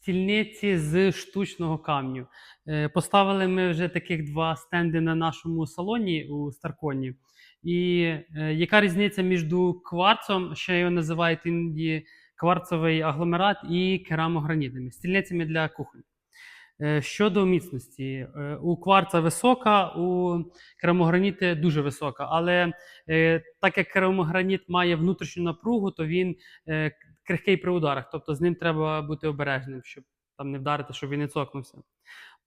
стільниці з штучного камню. Е, Поставили ми вже таких два стенди на нашому салоні у Старконі. І е, яка різниця між кварцом, ще його називають іноді кварцовий агломерат, і керамогранітними стільницями для кухонь. Е, Щодо міцності, у кварца висока, у керамограніти дуже висока. Але так як керамограніт має внутрішню напругу, то він крихкий при ударах. Тобто з ним треба бути обережним, щоб там не вдарити, щоб він не цокнувся.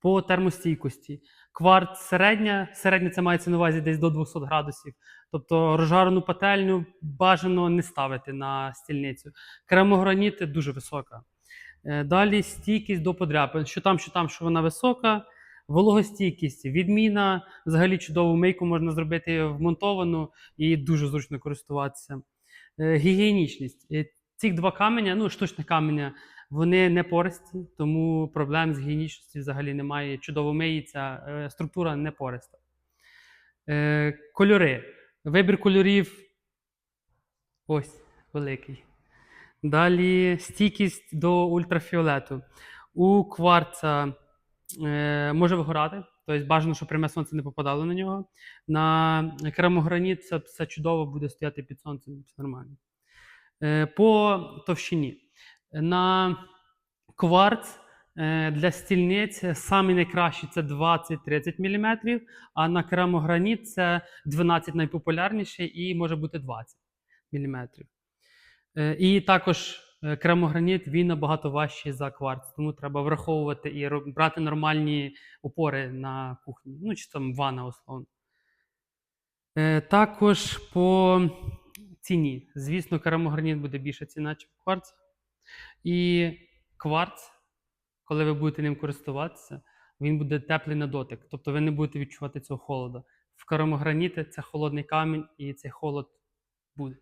По термостійкості. Кварц середня, середня це мається на увазі десь до 200 градусів. Тобто розжарену пательню бажано не ставити на стільницю. Керамограніт дуже висока. Е, Далі стійкість до подряпин. Що там, що там, що вона висока. Вологостійкість, відміна. Взагалі чудову мийку можна зробити вмонтовану і дуже зручно користуватися. Е, Гігієнічність. Ці два каменя, ну, штучних каменя, вони не пористі, тому проблем з гігієнічністю взагалі немає. Чудово миється, е, структура не пориста. Е, Кольори. Вибір кольорів ось великий. Далі стійкість до ультрафіолету. У кварца е, може вигорати, тобто бажано, щоб пряме сонце не попадало на нього. На керамограніт це все чудово буде стояти під сонцем, все нормально. Е, по товщині. На кварц е, для стільниць самий найкращий це 20-30 мм, а на керамограніт це 12 найпопулярніший і може бути 20 мм. Е, І також керамограніт він набагато важчий за кварц, тому треба враховувати і брати нормальні опори на кухні, ну чи там ванна условно. Також по ціні. Звісно, керамограніт буде більша ціна, ніж кварц. І кварц, коли ви будете ним користуватися, він буде теплий на дотик. Тобто ви не будете відчувати цього холоду. В керамограніті це холодний камінь і цей холод буде.